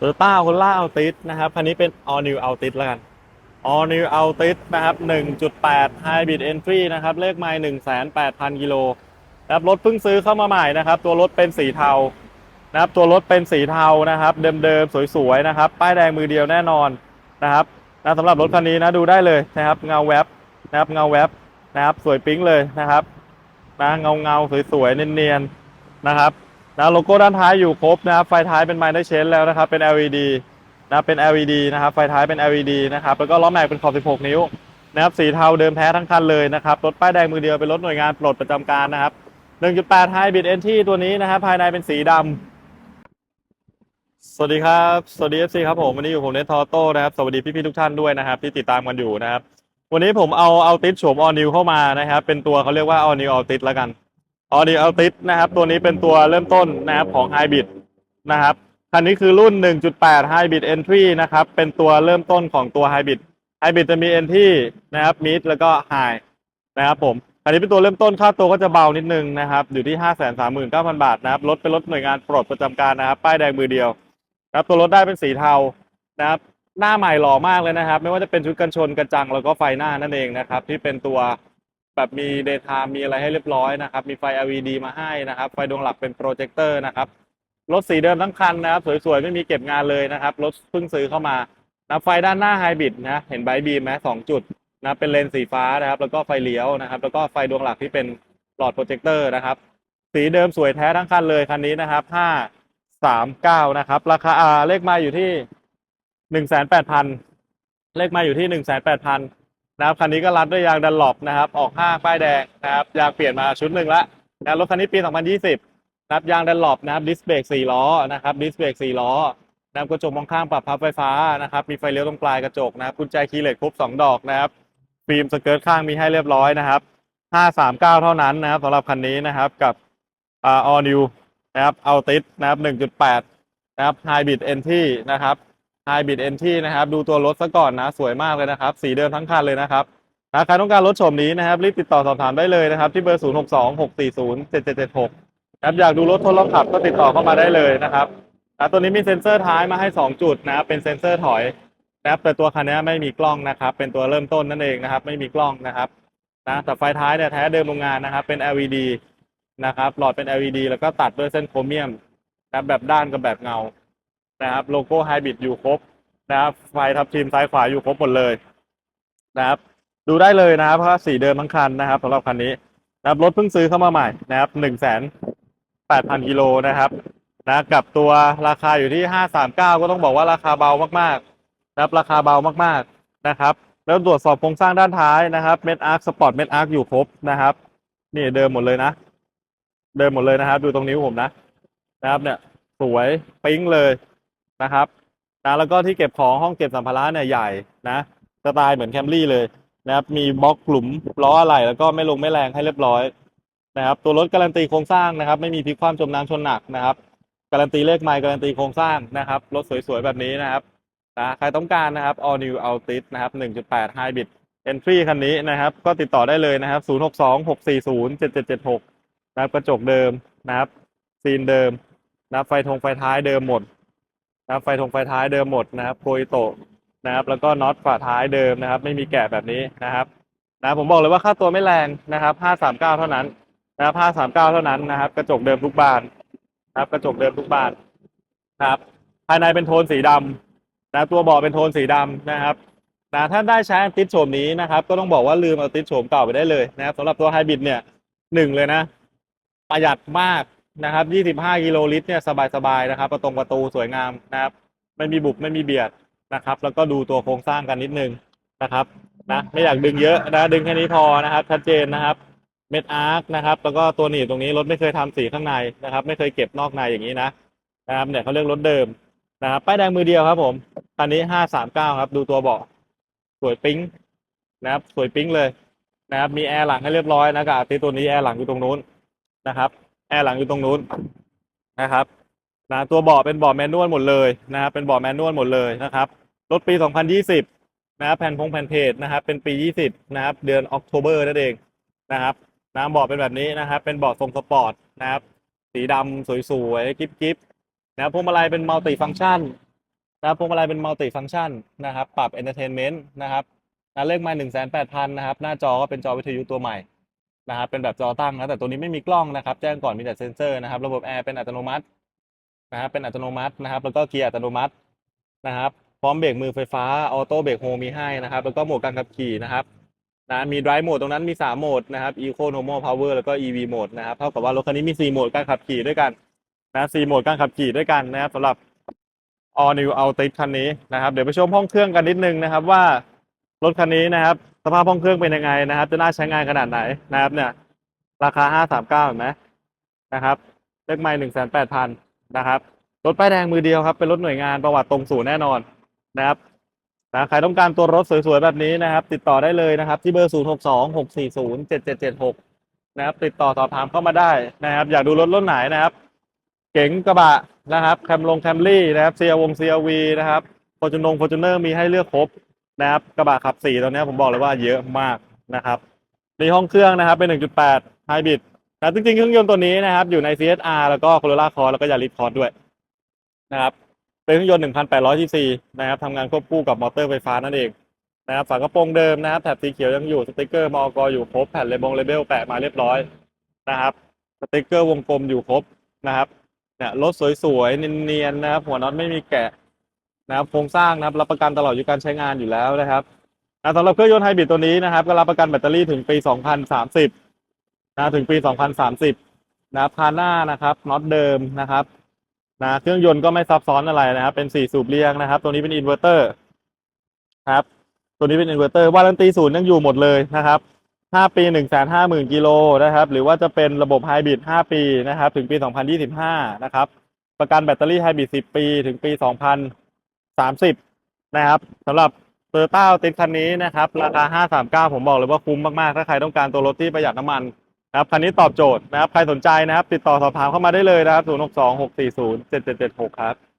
โตโยต้าคล่าอัลติสนะครับคันนี้เป็น all new Altis แล้วกัน all new Altis นะครับ 1.8 hybrid entry นะครับ เลขไมล์18,000 กิโลนะครับรถเพิ่งซื้อเข้ามาใหม่นะครับ ตัวรถเป็นสีเทานะครับตัวรถเป็นสีเทานะครับ เดิมๆ สวยๆ นะครับ ป้ายแดงมือเดียวแน่นอนนะครับนะสำหรับรถคันนี้นะดูได้เลยนะครับ เงาแวบนะครับเงาแวบนะครับ สวยปิ๊งเลยนะครับนะเงาเงาๆสวยๆเนียนๆนะครับ นะโลโก้ด้านท้ายอยู่ครบนะครับไฟท้ายเป็นไมล์ได้เชนแล้วนะครับเป็น LED นะเป็น LED นะครับไฟท้ายเป็น LED นะครับแล้วก็ล้อแม็กเป็นขอบ 16 นิ้วนะครับสีเทาเดิมแท้ทั้งคันเลยนะครับรถป้ายแดงมือเดียวเป็นรถหน่วยงานปลดประจำการนะครับ 1.8 Hybrid Entry ตัวนี้นะครับภายในเป็นสีดำสวัสดีครับ สวัสดี FC ครับผมวันนี้อยู่ผมเนททอโต้นะครับ สวัสดีพี่ๆทุกท่านด้วยนะครับ ที่ติดตามกันอยู่นะครับ วันนี้ผมเอาเอาติสโฉมออนิวเข้ามานะครับ เป็นตัวเขาเรียกว่าออนิวเอาติสแล้วกัน ออนิวเอาติสนะครับ ตัวนี้เป็นตัวเริ่มต้นนะครับของไฮบริดนะครับคันนี้คือรุ่น 1.8 Hybrid Entry นะครับ เป็นตัวเริ่มต้นของตัวไฮบริดไฮบริดจะมี Entry นะครับ Mid แล้วก็ High นะครับผม คันนี้เป็นตัวเริ่มต้นค่าตัวก็จะเบานิดนึงนะครับ อยู่ที่ 539,000 บาทนะครับ รถเป็นรถหน่วยงานปลดประจำการนะครับ ป้ายแดงมือเดียวนะครับตัวรถได้เป็นสีเทานะครับ หน้าใหม่หล่อมากเลยนะครับ ไม่ว่าจะเป็นชุดกันชนกระจังแล้วก็ไฟหน้านั่นเองนะครับ ที่เป็นตัว แบบมีเด y t ท m มีอะไรให้เรียบร้อยนะครับ มีไฟ LED มาให้นะครับ ไฟดวงหลักเป็นโปรเจคเตอร์นะครับ รถสีเดิมทั้งคันนะครับ สวยๆ ไม่มีเก็บงานเลยนะครับ รถเพิ่งซื้อเข้ามานะไฟด้านหน้าไฮบริดนะ เห็นไบบีมไหมสองจุดนะเป็นเลนสีฟ้านะครับ แล้วก็ไฟเลี้ยวนะครับ แล้วก็ไฟดวงหลักที่เป็นหลอดโปรเจคเตอร์นะครับ สีเดิมสวยแท้ทั้งคันเลยคันนี้นะครับห้าสามเก้านะครับ ราคาอ่าเลขมาอยู่ที่หนึ่งแสนแปดพันเลขมาอยู่ที่หนึ่งแสนแปดพัน นะครับคันนี้ก็รัดด้วยยางดันหลบนะครับ ออกห้างป้ายแดงนะครับยางเปลี่ยนมาชุดหนึ่งละนะรถคันนี้ปี 2020นะครับยางดันหลบนะครับดิสเบรกสี่ล้อนะครับดิสเบรกสี่ล้อนะครับกระจกมองข้างปรับพับไฟฟ้านะครับมีไฟเลี้ยวตรงปลายกระจกนะครับกุญแจคีย์เลสครบสองดอกนะครับฟิล์มสเกิร์ตข้างมีให้เรียบร้อยนะครับห้าสามเก้าเท่านั้นนะครับสำหรับคันนี้นะครับกับอ่า all new นะครับเอาติสนะครับหนึ่งจุดแปดนะครับไฮบริดเอนที่นะครับ ไฮบริดเอนที่นะครับ ดูตัวรถซะก่อนนะ สวยมากเลยนะครับ สีเดิมทั้งคันเลยนะครับนะใครต้องการรถโฉมนี้นะครับ รีบติดต่อสอบถามได้เลยนะครับ ที่เบอร์ศูนย์หกสองหกสี่ศูนย์เจ็ดเจ็ดเจ็ดหกนะครับอยากดูรถทดลองขับก็ติดต่อเข้ามาได้เลยนะครับอะตัวนี้มีเซ็นเซอร์ท้ายมาให้ 2 จุดนะเป็นเซ็นเซอร์ถอยนะครับแต่ตัวคันนี้ไม่มีกล้องนะครับ เป็นตัวเริ่มต้นนั่นเองนะครับ ไม่มีกล้องนะครับนะแต่ไฟท้ายเนี่ยแท้เดิมโรงงานนะครับ เป็น LED นะครับหลอดเป็น LED แล้วก็ตัดด้วยเส้นโครเมียมนะครับแบบด้านกับแบบเงา นะครับโลโก้ไฮบริดอยู่ครบนะครับไฟทับทิมซ้ายขวาอยู่ครบหมดเลยนะครับ ดูได้เลยนะครับเพราะสีเดิมทั้งคันนะครับสำหรับคันนี้นะครับรถเพิ่งซื้อเข้ามาใหม่นะครับหนึ่งแสนแปดพันกิโลนะครับนะกับตัวราคาอยู่ที่ห้าสามเก้าก็ต้องบอกว่าราคาเบามากๆนะครับราคาเบามากๆนะครับ แล้วตรวจสอบโครงสร้างด้านท้ายนะครับเม็ดอาร์คสปอร์ตเม็ดอาร์คอยู่ครบนะครับ นี่เดิมหมดเลยนะ เดิมหมดเลยนะครับ ดูตรงนิ้วผมนะ นะครับเนี่ยสวยปิ๊งเลย นะครับนะแล้วก็ที่เก็บของห้องเก็บสัมภาระเนี่ยใหญ่นะสไตล์เหมือนแคมรี่เลยนะครับมีบล็อกหลุมล้ออะไหล่แล้วก็ไม่ลงไม่แรงให้เรียบร้อยนะครับตัวรถการันตีโครงสร้างนะครับ ไม่มีพลิกคว่ำจมน้ำชนหนักนะครับ การันตีเลขไมล์การันตีโครงสร้างนะครับรถสวยๆแบบนี้นะครับนะใครต้องการนะครับ all new Altis นะครับ 1.8 Hybrid Entry คันนี้นะครับ ก็ติดต่อได้เลยนะครับ 062 640 7776 นะครับกระจกเดิมนะครับซีนเดิมนะไฟทงไฟท้ายเดิมหมด นะครับไฟทงไฟท้ายเดิมหมดนะครับโคอิโตะนะครับ แล้วก็น็อตฝาท้ายเดิมนะครับ ไม่มีแกะแบบนี้นะครับนะผมบอกเลยว่าค่าตัวไม่แรงนะครับ 539 เท่านั้นนะครับ 539 เท่านั้นนะครับ กระจกเดิมทุกบานนะครับ กระจกเดิมทุกบานนะครับ ภายในเป็นโทนสีดำนะตัวเบาะเป็นโทนสีดำนะครับนะถ้าได้ใช้ติดโฉมนี้นะครับ ก็ต้องบอกว่าลืมเอาติดโฉมเก่าไปได้เลยนะครับสำหรับตัวไฮบริดเนี่ยหนึ่งเลยนะ ประหยัดมาก นะครับ 25 กิโลลิตรเนี่ยสบายๆนะครับ ประตงประตูสวยงามนะครับ ไม่มีบุบไม่มีเบียดนะครับ แล้วก็ดูตัวโครงสร้างกันนิดนึงนะครับนะไม่อยากดึงเยอะนะดึงแค่นี้พอนะครับ ชัดเจนนะครับ เม็ดอาร์คนะครับ แล้วก็ตัวหนีบตรงนี้รถไม่เคยทำสีข้างในนะครับ ไม่เคยเก็บนอกในอย่างนี้นะนะครับเนี่ยเขาเรียกรถเดิมนะครับป้ายแดงมือเดียวครับ ผมคันนี้ห้าสามเก้าครับ ดูตัวเบาะสวยปิ๊งนะครับ สวยปิ๊งเลยนะครับ มีแอร์หลังให้เรียบร้อยนะกับตีตัวนี้แอร์หลังอยู่ตรงนู้นนะครับ แอร์หลังอยู่ตรงนู้นนะครับนะตัวเบาะเป็นเบาะแมนนวลหมดเลยนะครับเป็นเบาะแมนนวลหมดเลยนะครับรถปี 2020นะครับแผ่นพงแผ่นเพจนะครับเป็นปี 20นะครับเดือนออกโทเบอร์นั่นเองนะครับนะเบาะเป็นแบบนี้นะครับเป็นเบาะทรงสปอร์ตนะครับสีดำสวยๆกิ๊บๆนะครับพวงมาลัยเป็นมัลติฟังก์ชันนะครับพวงมาลัยเป็นมัลติฟัง c t ชันนะครับปรับ Entertainment นต์นะครับนะเลขมา1 8 0 0 0นะครับหน้าจอก็เป็นจอวิทยุตัวใหม่ นะครับเป็นแบบจอตั้งนะแต่ตัวนี้ไม่มีกล้องนะครับ แจ้งก่อนมีแต่เซ็นเซอร์นะครับระบบแอร์เป็นอัตโนมัตินะครับเป็นอัตโนมัตินะครับแล้วก็เกียร์อัตโนมัตินะครับพร้อมเบรกมือไฟฟ้าออโต้เบรกโฮมีให้นะครับแล้วก็โหมดการขับขี่นะครับนะมี drive mode ตรงนั้นมี 3 โหมดนะครับ eco normal power แล้วก็ ev mode นะครับเท่ากับว่ารถคันนี้มี 4 โหมดการขับขี่ด้วยกันนะ4โหมดการขับขี่ด้วยกันนะครับสำหรับ all new Altis คันนี้นะครับเดี๋ยวไปชมห้องเครื่องกันนิดนึงนะครับว่า รถคันนี้นะครับ สภาพห้องเครื่องเป็นยังไงนะครับ จะน่าใช้งานขนาดไหนนะครับเนี่ย ราคา539เห็นไหมนะครับเลขไมล์1,800,000นะครับรถป้ายแดงมือเดียวครับ เป็นรถหน่วยงานประวัติตรงศูนย์แน่นอนนะครับนะใครต้องการตัวรถสวยๆแบบนี้นะครับ ติดต่อได้เลยนะครับ ที่เบอร์ 0626407776 นะครับ ติดต่อสอบถามเข้ามาได้นะครับ อยากดูรถรุ่นไหนนะครับ เก๋งกระบะนะครับ แคมลงแคมรี่นะครับเซียวงเซียวีนะครับฟอร์จูนงฟอร์จูเนอร์มีให้เลือกครบ นะครับกระบะขับสี่ตอนนี้ผมบอกเลยว่าเยอะมากนะครับในห้องเครื่องนะครับเป็น 1.8ไฮบริดนะจริงๆ เครื่องยนต์ตัวนี้นะครับ อยู่ใน CSR แล้วก็ Corolla Cross แล้วก็ Yaris Cross ด้วยนะครับเป็นเครื่องยนต์ 1,800 cc นะครับทำงานควบคู่กับมอเตอร์ไฟฟ้านั่นเองนะครับฝากระโปรงเดิมนะครับแถบสีเขียวยังอยู่สติกเกอร์มอกอยู่ครบแผ่นเลบงเลเบลแปะมาเรียบร้อยนะครับสติกเกอร์วงกลมอยู่ครบนะครับเนี่ยรถสวยๆเนียนๆนะครับหัวน็อตไม่มีแกะ นะครับโครงสร้างนะครับรับประกันตลอดอายุการใช้งานอยู่แล้วนะครับนะสำหรับเครื่องยนต์ไฮบริดตัวนี้นะครับ ก็รับประกันแบตเตอรี่ถึงปี 2030นะถึงปี 2030นะคาหน้านะครับน็อตเดิมนะครับนะเครื่องยนต์ก็ไม่ซับซ้อนอะไรนะครับ เป็นสี่สูบเรียงนะครับ ตัวนี้เป็นอินเวอร์เตอร์ครับ ตัวนี้เป็นอินเวอร์เตอร์วารันตีศูนย์ยังอยู่หมดเลยนะครับห้าปีหนึ่งแสนห้าหมื่นกิโลนะครับ หรือว่าจะเป็นระบบไฮบริดห้าปีนะครับ ถึงปีสองพันยี่สิบห้านะครับ ประกันแบตเตอรี่ไฮบริดสิบปี ถึงปีสองพัน สามสิบนะครับสำหรับเตอร์ต้าติดคันนี้นะครับ ราคาห้าสามเก้าผมบอกเลยว่าคุ้มมากๆ ถ้าใครต้องการตัวรถที่ประหยัดน้ำมันนะครับคันนี้ตอบโจทย์นะครับ ใครสนใจนะครับ ติดต่อสอบถามเข้ามาได้เลยนะครับศูนย์หกสองหกสี่ศูนย์เจ็ดเจ็ดเจ็ดหกครับ